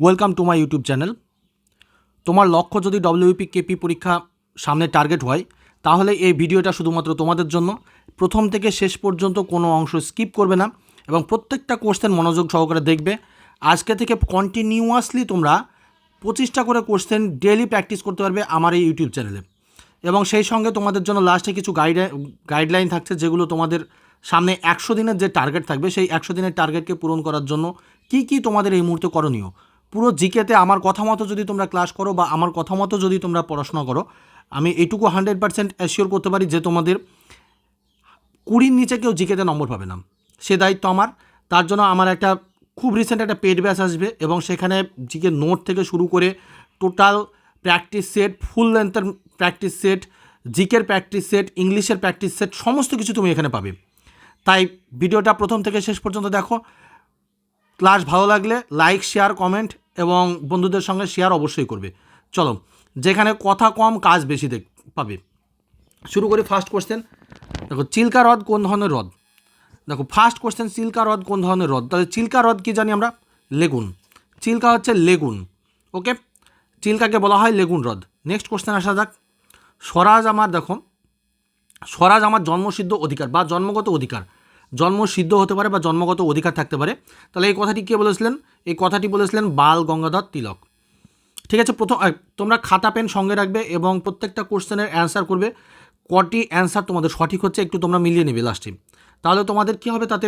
Welcome to my YouTube channel তোমার লক্ষ্য যদি ডব্লিউপি কেপি পরীক্ষা সামনে টার্গেট হয়, তাহলে এই ভিডিওটা শুধুমাত্র তোমাদের জন্য। প্রথম থেকে শেষ পর্যন্ত কোনো অংশ স্কিপ করবে না এবং প্রত্যেকটা কোশ্চেন মনোযোগ সহকারে দেখবে। আজকে থেকে কন্টিনিউয়াসলি তোমরা পঁচিশটা করে কোশ্চেন ডেলি প্র্যাকটিস করতে পারবে আমার এই ইউটিউব চ্যানেলে এবং সেই সঙ্গে তোমাদের জন্য লাস্টে কিছু গাইড গাইডলাইন থাকছে যেগুলো তোমাদের সামনে একশো দিনের যে টার্গেট থাকবে, সেই একশো দিনের টার্গেটকে পূরণ করার জন্য কি কি তোমাদের এই মুহূর্তে করণীয়। পুরো জিকেতে আমার কথা মতো যদি তোমরা ক্লাস করো বা আমার কথা মতো যদি তোমরা পড়াশোনা করো, আমি এইটুকু হান্ড্রেড পার্সেন্ট অ্যাসিওর করতে পারি যে তোমাদের কুড়ির নিচে কেউ জিকেতে নম্বর পাবে না। সে দায়িত্ব আমার। তার জন্য আমার একটা খুব রিসেন্ট একটা পেড ব্যাচ আসবে এবং সেখানে জিকে নোট থেকে শুরু করে টোটাল প্র্যাকটিস সেট ফুল লেন্থের প্র্যাকটিস সেট জিকের প্র্যাকটিস সেট ইংলিশের প্র্যাকটিস সেট সমস্ত কিছু তুমি এখানে পাবে। তাই ভিডিওটা প্রথম থেকে শেষ পর্যন্ত দেখো। ক্লাস ভালো লাগলে লাইক শেয়ার কমেন্ট এবং বন্ধুদের সঙ্গে শেয়ার অবশ্যই করবে। চলো, যেখানে কথা কম, কাজ বেশি দেখ, পাবে। শুরু করি ফার্স্ট কোশ্চেন দেখো, চিল্কা হ্রদ কোন ধরনের হ্রদ? দেখো ফার্স্ট কোশ্চেন চিল্কা হ্রদ কোন ধরনের হ্রদ? তাহলে চিল্কা হ্রদ কি জানি আমরা? লেগুন। চিল্কা হচ্ছে লেগুন ওকে চিল্কাকে বলা হয় লেগুন হ্রদ। নেক্সট কোশ্চেন আসা যাক। স্বরাজ আমার, দেখো, স্বরাজ আমার জন্মসিদ্ধ অধিকার বা জন্মগত অধিকার। জন্মসিদ্ধ হতে পারে বা জন্মগত অধিকার থাকতে পারে। তাহলে এই কথাটি কে বলেছিলেন? এই কথাটি বলেছিলেন বাল গঙ্গাধর তিলক। ঠিক আছে, প্রথম তোমরা খাতা, পেন সঙ্গে রাখবে এবং প্রত্যেকটা কোশ্চেনের অ্যান্সার করবে। কটি অ্যান্সার তোমাদের সঠিক হচ্ছে একটু তোমরা মিলিয়ে নেবে লাস্টে তাহলে তোমাদের কী হবে? তাতে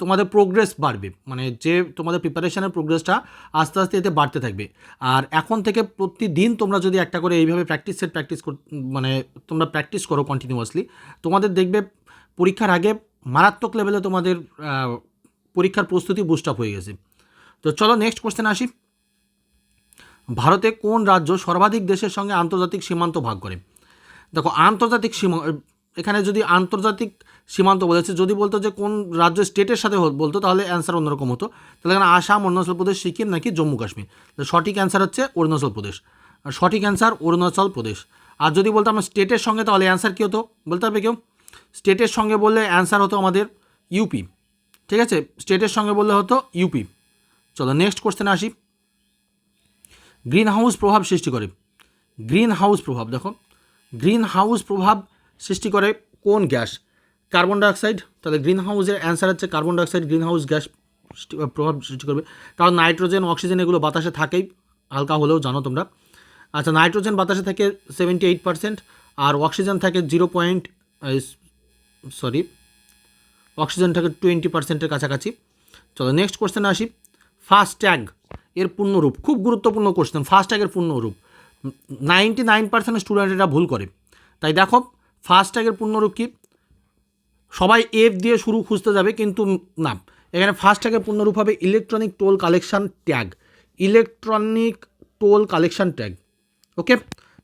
তোমাদের প্রোগ্রেস বাড়বে। মানে যে তোমাদের প্রিপারেশনের প্রোগ্রেসটা আস্তে আস্তে এতে বাড়তে থাকবে। আর এখন থেকে প্রতিদিন তোমরা যদি একটা করে এইভাবে প্র্যাকটিস সেট প্র্যাকটিস মানে তোমরা প্র্যাকটিস করো কন্টিনিউয়াসলি তোমাদের দেখবে পরীক্ষার আগে মারাত্মক লেভেলে তোমাদের পরীক্ষার প্রস্তুতি বুস্ট আপ হয়ে গেছে। তো চলো নেক্সট কোশ্চেন আসি। ভারতে কোন রাজ্য সর্বাধিক দেশের সঙ্গে আন্তর্জাতিক সীমান্ত ভাগ করে? দেখো, আন্তর্জাতিক সীমা, এখানে যদি আন্তর্জাতিক সীমান্ত বলেছে, যদি বলতো যে কোন রাজ্য স্টেটের সাথে বলতো তাহলে অ্যান্সার অন্যরকম হতো। তাহলে এখানে আসাম, অরুণাচল প্রদেশ, সিকিম নাকি জম্মু কাশ্মীর? সঠিক অ্যান্সার হচ্ছে অরুণাচল প্রদেশ। সঠিক অ্যান্সার অরুণাচল প্রদেশ। আর যদি বলতাম স্টেটের সঙ্গে, তাহলে অ্যান্সার কী হতো? বলতে হবে কেউ? স্টেটের সঙ্গে বললে অ্যান্সার হতো আমাদের ইউপি। ঠিক আছে? স্টেটের সঙ্গে বললে হতো ইউপি। চলো নেক্সট কোশ্চেনে আসি। গ্রিন হাউস প্রভাব সৃষ্টি করে। গ্রিন হাউস প্রভাব, দেখো। গ্রিন হাউস প্রভাব সৃষ্টি করে কোন গ্যাস? Carbon dioxide. তাহলে গ্রিন হাউসের অ্যান্সার হচ্ছে carbon dioxide green house gas প্রভাব সৃষ্টি করবে। কারণ নাইট্রোজেন, অক্সিজেন এগুলো বাতাসে থাকেই। হালকা হলেও জানো তোমরা। আচ্ছা নাইট্রোজেন বাতাসে থাকে সেভেন্টি এইট পার্সেন্ট আর অক্সিজেন থাকে জিরো পয়েন্ট সরি অক্সিজেন থাকে টোয়েন্টি পার্সেন্টের কাছাকাছি। চলো নেক্সট কোশ্চেনে আসি। ফাস্ট ট্যাগ এর পূর্ণরূপ, খুব গুরুত্বপূর্ণ কোশ্চেন ট্যাগের পূর্ণরূপ নাইনটি নাইন পার্সেন্ট স্টুডেন্ট এটা ভুল করে। তাই দেখো ফাস্ট ট্যাগের পূর্ণরূপ কি? সবাই এফ দিয়ে শুরু খুঁজতে যাবে, কিন্তু না। এখানে ফাস্ট ট্যাগের পূর্ণরূপ হবে electronic toll collection tag electronic toll collection tag okay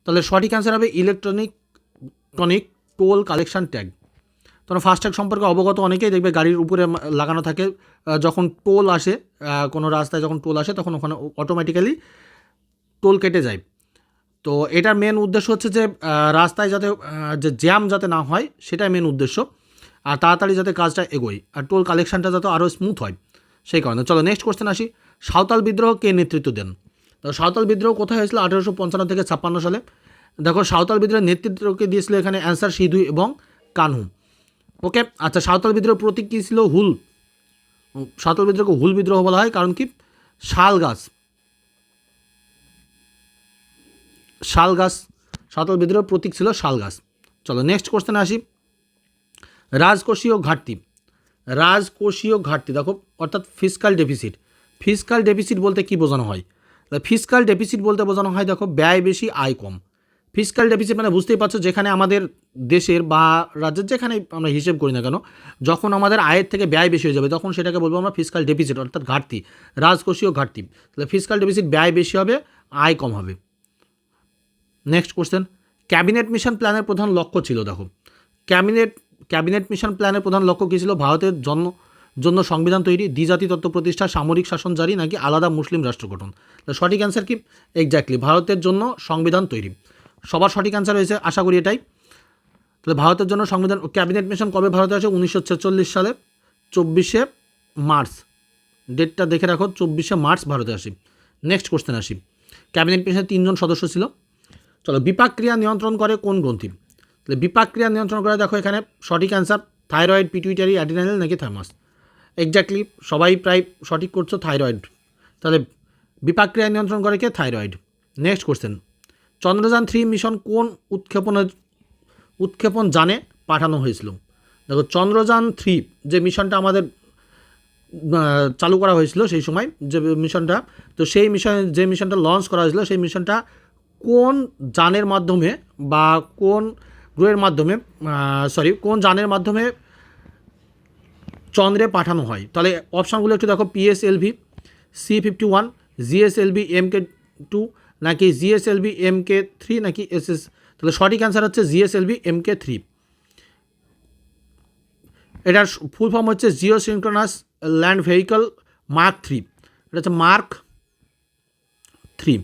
তাহলে সঠিক অ্যান্সার হবে electronic tonic toll collection tag তোমরা ফাস্ট্যাগ সম্পর্কে অবগত অনেকেই দেখবে গাড়ির উপরে লাগানো থাকে। যখন টোল আসে কোনো রাস্তায় যখন টোল আসে, তখন ওখানে অটোমেটিক্যালি টোল কেটে যায়। তো এটার মেন উদ্দেশ্য হচ্ছে যে রাস্তায় যাতে যে জ্যাম যাতে না হয়, সেটাই মেন উদ্দেশ্য। আর তাড়াতাড়ি যাতে কাজটা এগোয়, আর টোল কালেকশনটা যাতে আরও স্মুথ হয়, সেই কারণে। চলো নেক্সট কোশ্চেন আসি। সাঁওতাল বিদ্রোহ কে নেতৃত্ব দেন? তো সাঁওতাল বিদ্রোহ কোথায় হয়েছিল? আঠেরোশো পঞ্চান্ন থেকে ছাপ্পান্ন সালে। দেখো, সাঁওতাল বিদ্রোহের নেতৃত্বকে দিয়েছিল এখানে অ্যান্সার সিধু এবং কানহু। ওকে আচ্ছা সাঁওতাল বিদ্রোহের প্রতীক কী ছিল? হুল। সাঁওতাল বিদ্রোহকে হুল বিদ্রোহ বলা হয়, কারণ কি? শাল গাছ। শাল গাছ, সাঁওতাল বিদ্রোহের প্রতীক ছিল শাল গাছ। চলো নেক্সট কোশ্চেনে আসি। রাজকোষীয় ঘাটতি। রাজকোষীয় ঘাটতি, দেখো, অর্থাৎ ফিসকাল ডেফিসিট ফিসকাল ডেফিসিট বলতে কি বোঝানো হয়? ফিসকাল ডেফিসিট বলতে বোঝানো হয়, দেখো, ব্যয় বেশি, আয় কম। ফিসকাল ডেফিসিট মানে বুঝতেই পারছ যেখানে আমাদের দেশের বা রাজ্যের যেখানে আমরা হিসেব করি না কেন, যখন আমাদের আয়ের থেকে ব্যয় বেশি হয়ে যাবে, তখন সেটাকে বলব আমরা ফিসকাল ডেফিসিট অর্থাৎ ঘাটতি, রাজকোষীয় ঘাটতি। তাহলে ফিসকাল ডেফিসিট ব্যয় বেশি হবে, আয় কম হবে। নেক্সট কোশ্চেন ক্যাবিনেট মিশন প্ল্যানের প্রধান লক্ষ্য ছিল, দেখো। ক্যাবিনেট ক্যাবিনেট মিশন প্ল্যানের প্রধান লক্ষ্য কী ছিল? ভারতের জন্য জন্য সংবিধান তৈরি দ্বিজাতি তত্ত্ব প্রতিষ্ঠা, সামরিক শাসন জারি নাকি আলাদা মুসলিম রাষ্ট্র গঠন? সঠিক অ্যান্সার কি? এক্স্যাক্টলি ভারতের জন্য সংবিধান তৈরি। সবার সঠিক অ্যান্সার হয়েছে আশা করি এটাই। তাহলে ভারতের জন্য সংবিধান ক্যাবিনেট মিশন কবে ভারতে আসে? উনিশশো ছেচল্লিশ সালে, চব্বিশে মার্চ। ডেটটা দেখে রাখো, চব্বিশে মার্চ ভারতে আসি। নেক্সট কোশ্চেন আসি। ক্যাবিনেট মিশনে তিনজন সদস্য ছিল। চলো বিপাক ক্রিয়া নিয়ন্ত্রণ করে কোন গ্রন্থি? তাহলে বিপাক ক্রিয়া নিয়ন্ত্রণ করে দেখো এখানে, সঠিক অ্যান্সার থাইরয়েড পিটুইটারি অ্যাডিনাল নাকি থার্মাস এক্স্যাক্টলি সবাই প্রায় সঠিক করছ থাইরয়েড তাহলে বিপাক ক্রিয়া নিয়ন্ত্রণ করে কে? Thyroid next question Chandrayaan three mission কোন উৎক্ষেপণের উৎক্ষেপণ যানে পাঠানো হয়েছিল? দেখো, চন্দ্রযান থ্রি যে মিশনটা আমাদের চালু করা হয়েছিল সেই সময় যে মিশনটা, তো সেই মিশন যে মিশনটা লঞ্চ করা হয়েছিল সেই মিশনটা কোন যানের মাধ্যমে বা কোন গ্রহের মাধ্যমে সরি কোন যানের মাধ্যমে চন্দ্রে পাঠানো হয়? তাহলে অপশানগুলো একটু দেখো PSLV C fifty one GSLV M K two নাকি জিএসএলভি এম কে থ্রি নাকি এস এস তাহলে সঠিক অ্যান্সার হচ্ছে জিএসএলভি এম কে থ্রি। এটার ফুল ফর্ম হচ্ছে geosynchronous land vehicle mark three এটা হচ্ছে মার্ক থ্রি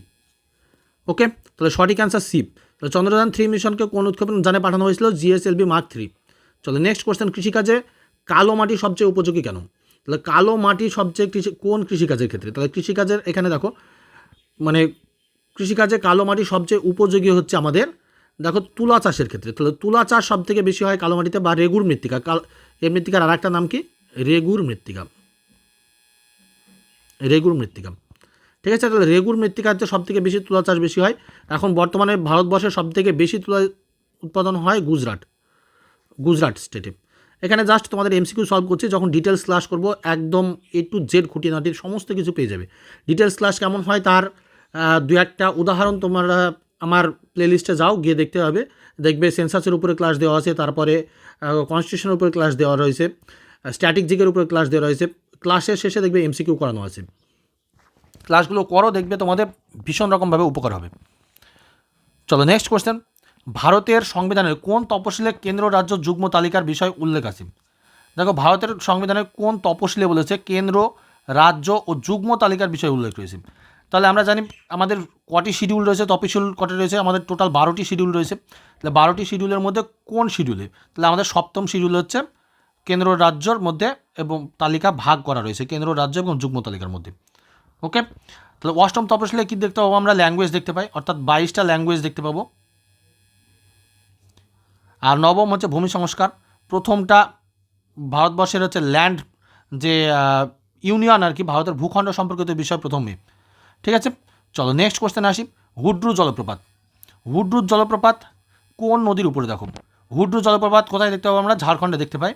ওকে তাহলে সঠিক অ্যান্সার সি তাহলে চন্দ্রযান থ্রি মিশনকে কোন উৎক্ষেপণ যানে পাঠানো হয়েছিল? জিএসএলভি মার্ক থ্রি চলো নেক্সট কোশ্চেন কৃষিকাজে কালো মাটি সবচেয়ে উপযোগী কেন? তাহলে কালো মাটি সবচেয়ে কৃষি কোন কৃষিকাজের ক্ষেত্রে? তাহলে কৃষিকাজের এখানে দেখো মানে কৃষিকাজে কালো মাটি সবচেয়ে উপযোগী হচ্ছে আমাদের, দেখো তুলা চাষের ক্ষেত্রে। তাহলে তুলা চাষ সব থেকে বেশি হয় কালো মাটিতে বা রেগুর মৃত্তিকা? এই মৃত্তিকার আর একটা নাম কি? রেগুর মৃত্তিকা। রেগুর মৃত্তিকা। ঠিক আছে, তাহলে রেগুর মৃত্তিকাতে সব থেকে বেশি তুলা চাষ বেশি হয়। এখন বর্তমানে ভারতবর্ষে সব থেকে বেশি তুলা উৎপাদন হয় গুজরাট। গুজরাট স্টেটে। এখানে জাস্ট তোমাদের এমসিকিউ সলভ করছি, যখন ডিটেলস ক্লাস করব, একদম এ টু জেড খুঁটিনাটির সমস্ত কিছু পেয়ে যাবে। ডিটেলস ক্লাস কেমন হয়? তার দু একটা উদাহরণ তোমরা আমার প্লেলিস্টে যাও, গিয়ে দেখতে হবে দেখবে সেন্সাসের উপরে ক্লাস দেওয়া আছে, তারপরে কনস্টিটিউশনের উপরে ক্লাস দেওয়া রয়েছে স্ট্যাটিক জিকের উপরে ক্লাস দেওয়া রয়েছে। ক্লাসের শেষে দেখবে এমসিকিউ করানো আছে। ক্লাসগুলো করো, দেখবে তোমাদের ভীষণ রকমভাবে উপকার হবে। চলো নেক্সট কোয়েশ্চেন ভারতের সংবিধানের কোন তপশিলে কেন্দ্র, রাজ্য, যুগ্ম তালিকার বিষয় উল্লেখ আছে? দেখো, ভারতের সংবিধানের কোন তপশিলে বলেছে, কেন্দ্র, রাজ্য ও যুগ্ম তালিকার বিষয় উল্লেখ রয়েছে। তাহলে আমরা জানি আমাদের কটি শিডিউল রয়েছে তপশিল কটি রয়েছে, আমাদের টোটাল বারোটি শিডিউল রয়েছে। তাহলে বারোটি শিডিউলের মধ্যে কোন শিডিউলে তাহলে আমাদের সপ্তম শিডিউল হচ্ছে কেন্দ্র রাজ্যর মধ্যে এবং তালিকা ভাগ করা রয়েছে, কেন্দ্র রাজ্য এবং যুগ্ম তালিকার মধ্যে। ওকে তাহলে অষ্টম তপশিলে কী দেখতে পাবো আমরা? ল্যাঙ্গুয়েজ দেখতে পাই, অর্থাৎ বাইশটা ল্যাঙ্গুয়েজ দেখতে পাবো। আর নবম হচ্ছে ভূমি সংস্কার, প্রথমটা ভারতবর্ষের হচ্ছে ল্যান্ড যে ইউনিয়ন আর কি, ভারতের ভূখণ্ড সম্পর্কিত বিষয় প্রথমে ঠিক আছে? চলো নেক্সট কোশ্চেন আসি। হুড্রু জলপ্রপাত। হুড্রু জলপ্রপাত কোন নদীর উপরে দেখো? হুড্রু জলপ্রপাত কোথায় দেখতে পাবো আমরা? ঝাড়খণ্ডে দেখতে পাই।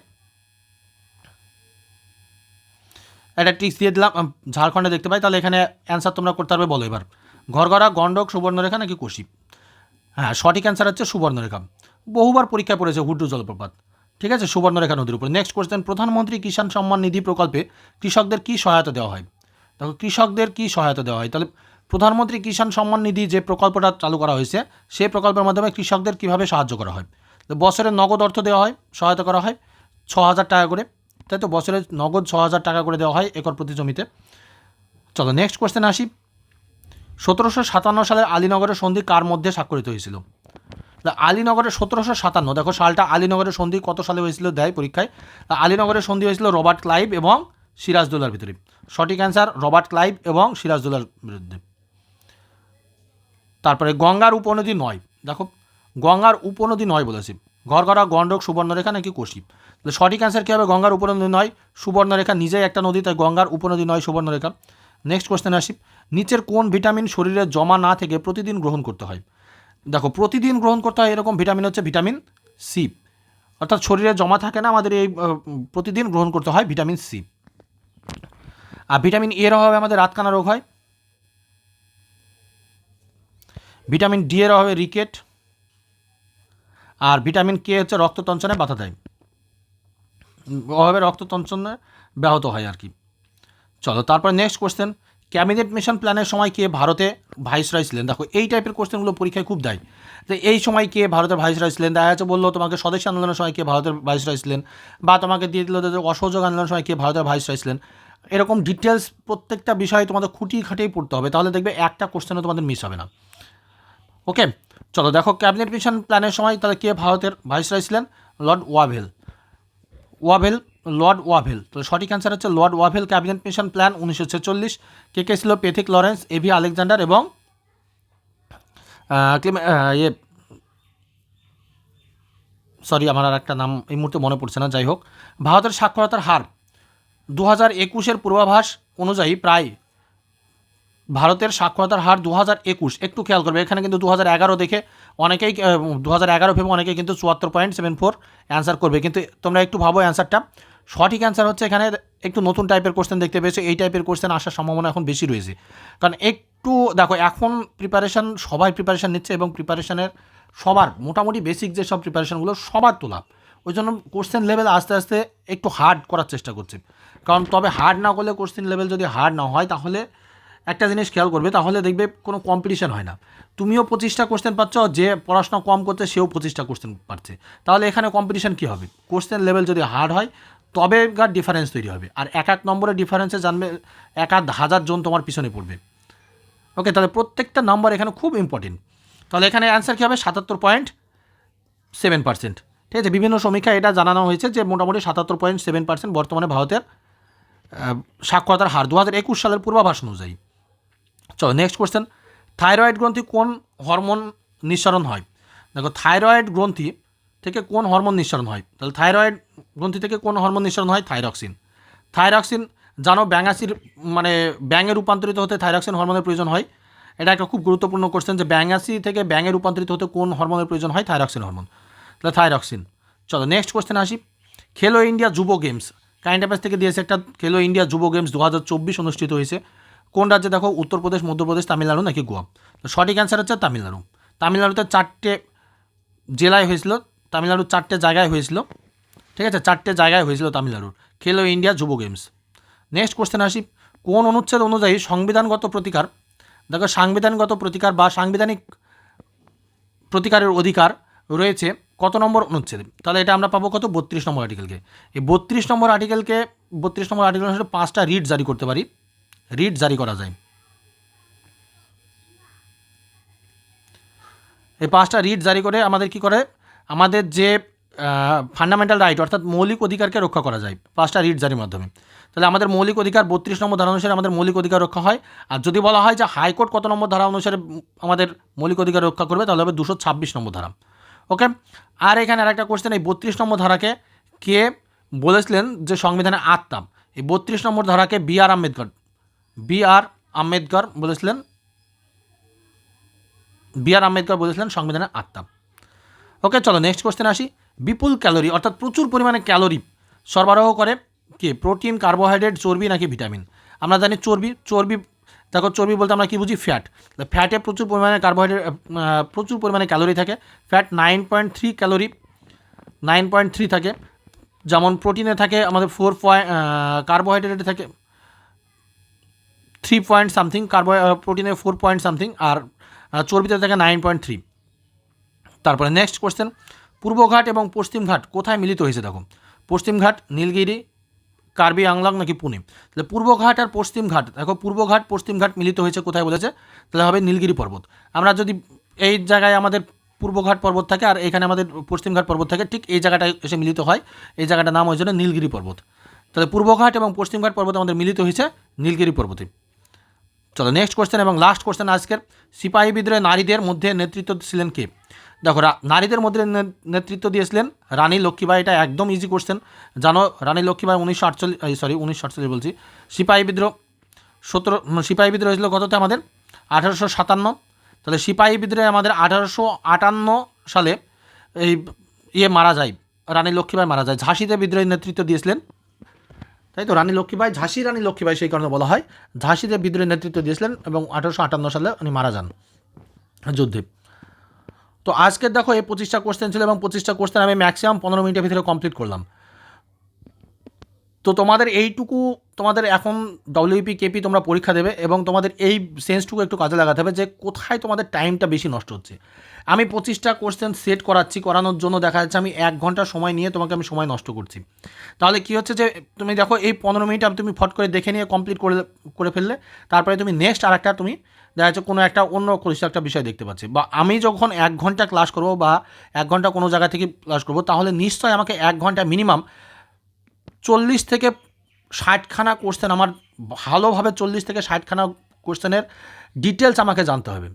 একটা টিক্স দিয়ে দিলাম ঝাড়খণ্ডে দেখতে পাই। তাহলে এখানে অ্যান্সার তোমরা করতে পারবে, বলো এবার। ঘরগড়া গণ্ডক সুবর্ণরেখা নাকি কোশি? হ্যাঁ সঠিক অ্যান্সার হচ্ছে সুবর্ণরেখা। বহুবার পরীক্ষায় পড়েছে হুড্রু জলপ্রপাত। ঠিক আছে? সুবর্ণরেখা নদীর উপরে। নেক্সট কোশ্চেন প্রধানমন্ত্রী কিষাণ সম্মান নিধি প্রকল্পে কৃষকদের কী সহায়তা দেওয়া হয়? দেখো কৃষকদের কী সহায়তা দেওয়া হয়? তাহলে প্রধানমন্ত্রী কিষাণ সম্মান নিধি যে প্রকল্পটা চালু করা হয়েছে, সেই প্রকল্পের মাধ্যমে কৃষকদের কীভাবে সাহায্য করা হয়? তো বছরে নগদ অর্থ দেওয়া হয়, সহায়তা করা হয় ছ হাজার টাকা করে। তাই তো বছরে নগদ ছ হাজার টাকা করে দেওয়া হয় একর প্রতি জমিতে। চলো নেক্সট কোয়েশ্চেন আসি। সতেরোশো সাতান্ন সালের আলীনগরের সন্ধি কার মধ্যে স্বাক্ষরিত হয়েছিল? আলীনগরের সতেরোশো সাতান্ন, দেখো সালটা আলীনগরের সন্ধি কত সালে হয়েছিল দেয় পরীক্ষায়? আলীনগরের সন্ধি হয়েছিল রবার্ট ক্লাইভ এবং সিরাজদৌলার ভিতরে। সঠিক অ্যান্সার রবার্ট ক্লাইভ এবং সিরাজদৌলার বিরুদ্ধে। তারপরে গঙ্গার উপনদী নয়। দেখো, গঙ্গার উপনদী নয় বলেছি। ঘরগড়া গণ্ডক সুবর্ণরেখা নাকি কোশি তাহলে সঠিক অ্যান্সার কী হবে? গঙ্গার উপনদী নয়, সুবর্ণরেখা নিজেই একটা নদী, তাই গঙ্গার উপনদী নয়, সুবর্ণরেখা। নেক্সট কোশ্চেন আসি। নিচের কোন ভিটামিন শরীরে জমা না থেকে প্রতিদিন গ্রহণ করতে হয়? দেখো, প্রতিদিন গ্রহণ করতে হয় এরকম ভিটামিন হচ্ছে ভিটামিন সি। অর্থাৎ শরীরে জমা থাকে না, আমাদের এই প্রতিদিন গ্রহণ করতে হয় ভিটামিন সি। আর ভিটামিন এর অভাবে আমাদের রাতকানা রোগ হয়। ভিটামিন ডি এর অভাবে রিকেট। আর ভিটামিন কে হচ্ছে রক্ততঞ্চনে বাধা দেয়। অভাবে রক্ততঞ্চনে ব্যাহত হয় আর কি। চলো, তারপর নেক্সট কোয়েশ্চেন ক্যাবিনেট মিশন প্ল্যানের সময় কে ভারতে ভাইসরয় ছিলেন? দেখো, এই টাইপের কোশ্চেনগুলো পরীক্ষায় খুব দেয়। তো এই সময় কে ভারতের ভাইসরয় ছিলেন? দেখা যাচ্ছে বলল তোমাকে স্বদেশী আন্দোলনের সময় কে ভারতের ভাইসরয় ছিলেন? বা তোমাকে দিয়ে দিল অসহযোগ আন্দোলনের সময় কে ভারতের ভাইসরয় ছিলেন? এরকম ডিটেলস প্রত্যেকটা বিষয়ে তোমাদের খুঁটি খাটিয়ে পড়তে হবে, তাহলে দেখবে একটা কোশ্চেনও তোমাদের মিস হবে না। ওকে চলো, দেখো ক্যাবিনেট মিশন প্ল্যানের সময় তাহলে কে ভারতের ভাইসরয় ছিলেন? Lord Wavell Wavell lord Wavell তো সঠিক অ্যান্সার হচ্ছে Lord Wavell cabinet mission plan উনিশশো ছেচল্লিশ। কে কে ছিল? পেথিক লরেন্স এভি আলেকজান্ডার এবং ইয়ে সরি আমার আর একটা নাম এই মুহূর্তে মনে পড়ছে না, যাই হোক। ভারতের সাক্ষরতার হার। দু হাজার একুশের পূর্বাভাস অনুযায়ী প্রায় ভারতের সাক্ষরতার হার দু হাজার একুশ। একটু খেয়াল করবে, এখানে কিন্তু দু হাজার এগারো দেখে অনেকেই দু হাজার এগারো ভেবে অনেকেই কিন্তু চুয়াত্তর পয়েন্ট সেভেন ফোর অ্যান্সার করবে। কিন্তু তোমরা একটু ভাবো অ্যান্সারটা সঠিক অ্যান্সার হচ্ছে এখানে একটু নতুন টাইপের কোশ্চেন দেখতে পেয়েছে। এই টাইপের কোশ্চেন আসার সম্ভাবনা এখন বেশি রয়েছে। কারণ একটু, দেখো, এখন প্রিপারেশান সবাই প্রিপারেশান নিচ্ছে এবং প্রিপারেশানের সবার মোটামুটি বেসিক যে সব প্রিপারেশানগুলো সবার তোলা। ওই জন্য কোশ্চেন লেভেল আস্তে আস্তে একটু হার্ড করার চেষ্টা করছে। কারণ তবে হার্ড না করলে কোশ্চেন লেভেল যদি হার্ড না হয়, তাহলে একটা জিনিস খেয়াল করবে, তাহলে দেখবে কোনো কম্পিটিশান হয় না। তুমিও পঁচিশটা কোশ্চেন পাচ্ছ, যে পড়াশোনা কম করছে, সেও পঁচিশটা কোশ্চেন পাচ্ছে। তাহলে এখানে কম্পিটিশান কী হবে? কোশ্চেন লেভেল যদি হার্ড হয়, তবে গার ডিফারেন্স তৈরি হবে। আর এক এক নম্বরের ডিফারেন্সে জানবে, এক আধ হাজার জন তোমার পিছনে পড়বে। ওকে তাহলে প্রত্যেকটা নাম্বার এখানে খুব ইম্পর্টেন্ট তাহলে এখানে অ্যান্সার কী হবে? সাতাত্তর পয়েন্ট সেভেন পার্সেন্ট ঠিক আছে, বিভিন্ন সমীক্ষায় এটা জানানো হয়েছে যে মোটামুটি সাতাত্তর পয়েন্ট সেভেন পার্সেন্ট বর্তমানে ভারতের সাক্ষরতার হার দু হাজার একুশ সালের পূর্বাভাস অনুযায়ী। চলো নেক্সট কোয়েশ্চেন থাইরয়েড গ্রন্থি কোন হরমোন নিঃসরণ হয়? দেখো থাইরয়েড গ্রন্থি থেকে কোন হরমোন নিঃসরণ হয়? তাহলে থাইরয়েড গ্রন্থি থেকে কোন হরমোন নিঃসরণ হয়? থাইরক্সিন থাইরক্সিন জানো ব্যাঙাসির মানে ব্যাঙে রূপান্তরিত হতে থাইরক্সিন হরমোনের প্রয়োজন হয়। এটা একটা খুব গুরুত্বপূর্ণ কোশ্চেন যে ব্যাঙাসি থেকে ব্যাঙে রূপান্তরিত হতে কোন হরমোনের প্রয়োজন হয়? Thyroxine hormone. তাহলে থাইরক্সিন চলো নেক্সট কোশ্চেন আসি। খেলো ইন্ডিয়া যুব গেমস কাইন্ড অ্যাফেয়ার্স থেকে দিয়েছে একটা খেলো ইন্ডিয়া যুব গেমস দু হাজার চব্বিশ অনুষ্ঠিত হয়েছে। কোন রাজ্যে দেখো উত্তরপ্রদেশ, মধ্যপ্রদেশ, তামিলনাড়ু নাকি গোয়া? তো সঠিক অ্যান্সার হচ্ছে তামিলনাড়ু। তামিলনাড়ুতে চারটে জেলায় হয়েছিল তামিলনাড়ুর চারটে জায়গায় হয়েছিল। ঠিক আছে, চারটে জায়গায় হয়েছিল তামিলনাড়ুর। খেলো ইন্ডিয়া যুব গেমস। নেক্সট কোশ্চেন আসি। কোন অনুচ্ছেদ অনুযায়ী সংবিধানগত প্রতিকার, দেখো সাংবিধানিকগত প্রতিকার বা সাংবিধানিক প্রতিকারের অধিকার রয়েছে, কত নম্বর? অনুচ্ছেদে। তাহলে এটা আমরা পাবো কত? বত্রিশ নম্বর আর্টিকেলকে এই বত্রিশ নম্বর আর্টিকেলকে বত্রিশ নম্বর আর্টিকেল অনুসারে পাঁচটা রিট জারি করতে পারি। রিট জারি করা যায়। এই পাঁচটা রিট জারি করে আমাদের কি করে? আমাদের যে ফান্ডামেন্টাল রাইট অর্থাৎ মৌলিক অধিকারকে রক্ষা করা যায়। পাঁচটা রিট জারির মাধ্যমে। তাহলে আমাদের মৌলিক অধিকার বত্রিশ নম্বর ধারা অনুসারে আমাদের মৌলিক অধিকার রক্ষা হয়। আর যদি বলা হয় যে হাইকোর্ট কত নম্বর ধারা অনুসারে আমাদের মৌলিক অধিকার রক্ষা করবে, তাহলে হবে দুশো ছাব্বিশ নম্বর ধারা। ওকে আর এখানে আরেকটা কোশ্চেন এই বত্রিশ নম্বর ধারাকে কে বলেছিলেন যে সংবিধানে আত্মাম? এই বত্রিশ নম্বর ধারাকে B R Ambedkar. B R Ambedkar বলেছিলেন, বি আর আম্বেদকর বলেছিলেন সংবিধানের আত্মা ওকে চলো নেক্সট কোশ্চেন আসি। বিপুল ক্যালোরি, অর্থাৎ প্রচুর পরিমাণে ক্যালোরি সরবরাহ করে কে? প্রোটিন, কার্বোহাইড্রেট, চর্বি নাকি ভিটামিন? আমরা জানি চর্বি চর্বি দেখো, চর্বি বলতে আমরা কী বুঝি? ফ্যাট। ফ্যাটে প্রচুর পরিমাণে কার্বোহাইড্রেট প্রচুর পরিমাণে ক্যালোরি থাকে। Fat nine point three calorie nine point three থাকে। যেমন প্রোটিনে থাকে, আমাদের ফোর পয়েন্ট কার্বোহাইড্রেটে থাকে। থ্রি পয়েন্ট সামথিং কার্বো প্রোটিনে ফোর পয়েন্ট সামথিং আর চর্বিতে থাকে নাইন পয়েন্ট থ্রি তারপরে নেক্সট কোশ্চেন পূর্বঘাট এবং পশ্চিমঘাট কোথায় মিলিত হয়েছে দেখো? পশ্চিমঘাট নীলগিরি কার্বি আংলং নাকি পুনে? তাহলে পূর্বঘাট আর পশ্চিমঘাট, দেখো পূর্বঘাট, পশ্চিমঘাট মিলিত হয়েছে, কোথায় বলেছে? তাহলে হবে নীলগিরি পর্বত। আমরা যদি এই জায়গায় আমাদের পূর্বঘাট পর্বত থাকে আর এখানে আমাদের পশ্চিমঘাট পর্বত থাকে, ঠিক এই জায়গাটায় এসে মিলিত হয়। এই জায়গাটার নাম হয়েছিল নীলগিরি পর্বত। তাহলে পূর্বঘাট এবং পশ্চিমঘাট পর্বত আমাদের মিলিত হয়েছে নীলগিরি পর্বতে। চলো নেক্সট কোশ্চেন এবং লাস্ট কোশ্চেন আজকের। সিপাহী বিদ্রোহে নারীদের মধ্যে নেতৃত্ব ছিলেন কে? দেখো নারীদের মধ্যে নেতৃত্ব দিয়েছিলেন রানী লক্ষ্মীবাই এটা একদম ইজি কোশ্চেন জানো, রানী লক্ষ্মীবাই উনিশশো আটচল্লিশ সরি উনিশশো আটচল্লিশ বলছি। সিপাহী বিদ্রোহ, সতেরো সিপাহী বিদ্রোহ হয়েছিল কততে আমাদের? আঠারোশো সাতান্ন। তাহলে সিপাহী বিদ্রোহে আমাদের আঠারোশো আটান্ন সালে এই ইয়ে মারা যায়, রানী লক্ষ্মীবাই মারা যায়। ঝাঁসিতে বিদ্রোহের নেতৃত্ব দিয়েছিলেন। তাই তো, রানী লক্ষ্মীবাই ঝাঁসি রানী লক্ষ্মীবাই সেই কারণে বলা হয়। ঝাঁসিতে বিদ্রোহের নেতৃত্ব দিয়েছিলেন এবং আঠারোশো আটান্ন সালে উনি মারা যান। যুদ্ধে। তো আজকের দেখো এই পঁচিশটা কোশ্চেন ছিল এবং পঁচিশটা কোশ্চেন আমি ম্যাক্সিমাম পনেরো মিনিটের ভিতরে কমপ্লিট করলাম। তো তোমাদের এইটুকু, তোমাদের এখন ডব্লিউপি কেপি তোমরা পরীক্ষা দেবে এবং তোমাদের এই সেন্সটুকু একটু কাজে লাগাতে হবে যে কোথায় তোমাদের টাইমটা বেশি নষ্ট হচ্ছে। আমি পঁচিশটা কোশ্চেন সেট করাচ্ছি, করানোর জন্য দেখা যাচ্ছে আমি এক ঘণ্টা সময় নিয়ে তোমাকে আমি সময় নষ্ট করছি। তাহলে কী হচ্ছে যে তুমি দেখো এই পনেরো মিনিট আমি তুমি ফট করে দেখে নিয়ে কমপ্লিট করে করে ফেললে, তারপরে তুমি নেক্সট আর একটা তুমি দেখা যাচ্ছে কোনো একটা অন্য কিছু একটা বিষয় দেখতে পাচ্ছি। বা আমি যখন এক ঘণ্টা ক্লাস করব বা এক ঘণ্টা কোনো জায়গা থেকে ক্লাস করব, তাহলে নিশ্চয়ই আমাকে এক ঘণ্টা মিনিমাম চল্লিশ থেকে ষাটখানা কোশ্চেন আমার ভালোভাবে চল্লিশ থেকে ষাটখানা কোশ্চেনের ডিটেলস আমাকে জানতে হবে।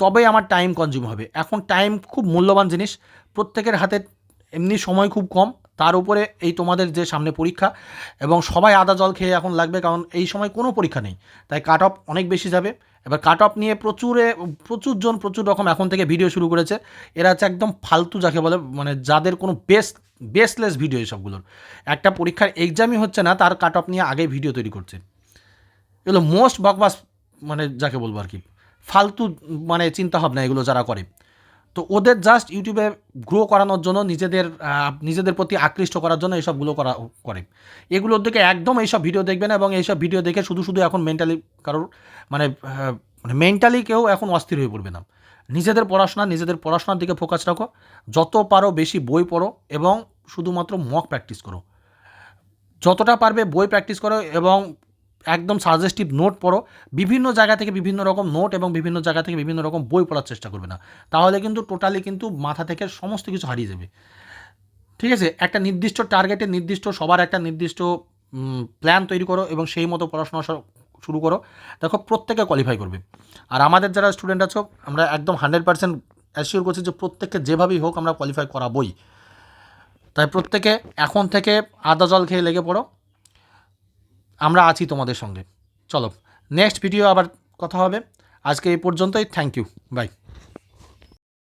তবেই আমার টাইম কনজিউম হবে। এখন টাইম খুব মূল্যবান জিনিস। প্রত্যেকের হাতে এমনি সময় খুব কম। তার উপরে এই তোমাদের যে সামনে পরীক্ষা এবং সবাই আদা জল খেয়ে এখন লাগবে কারণ এই সময় কোনো পরীক্ষা নেই। তাই কাট অফ অনেক বেশি যাবে। এবার কাট অফ নিয়ে প্রচুরে প্রচুরজন প্রচুর রকম এখন থেকে ভিডিও শুরু করেছে। এরা হচ্ছে একদম ফালতু যাকে বলে মানে যাদের কোনো বেস্ট বেসলেস ভিডিও এইসবগুলোর একটা পরীক্ষার এক্সামই হচ্ছে না, তার কাট অফ নিয়ে আগে ভিডিও তৈরি করছে। এগুলো মোস্ট বকবাস মানে যাকে বলব আর কি। ফালতু মানে চিন্তাভাবনা এগুলো যারা করে। তো ওদের জাস্ট ইউটিউবে গ্রো করানোর জন্য নিজেদের নিজেদের প্রতি আকৃষ্ট করার জন্য এইসবগুলো করা, করে। এগুলোর দিকে একদম এইসব ভিডিও দেখবে না এবং এইসব ভিডিও দেখে শুধু শুধু এখন মেন্টালি কারোর মানে মানে মেন্টালি কেউ এখন অস্থির হয়ে পড়বে না। নিজেদের পড়াশোনা, নিজেদের পড়াশোনার দিকে ফোকাস রাখো। যত পারো বেশি বই পড়ো এবং শুধুমাত্র মক প্র্যাকটিস করো। যতটা পারবে বই প্র্যাকটিস করো এবং একদম সাজেস্টিভ নোট পড়ো। বিভিন্ন জায়গা থেকে বিভিন্ন রকম নোট এবং বিভিন্ন জায়গা থেকে বিভিন্ন রকম বই পড়ার চেষ্টা করবে না। তাহলে কিন্তু টোটালি কিন্তু মাথা থেকে সমস্ত কিছু হারিয়ে যাবে। ঠিক আছে? একটা নির্দিষ্ট টার্গেটে নির্দিষ্ট, সবার একটা নির্দিষ্ট প্ল্যান তৈরি করো এবং সেই মতো পড়াশোনা শুরু করো। দেখো, প্রত্যেকে কোয়ালিফাই করবে। আর আমাদের যারা স্টুডেন্ট আছো, আমরা একদম হান্ড্রেড পার্সেন্ট অ্যাসিওর করছি যে প্রত্যেককে যেভাবেই হোক আমরা কোয়ালিফাই করাবই। তাই প্রত্যেকে এখন থেকে আদা জল খেয়ে লেগে পড়ো। আমরা আছি তোমাদের সঙ্গে। চলো নেক্সট ভিডিও আবার কথা হবে। আজকে এই পর্যন্তই। Thank you by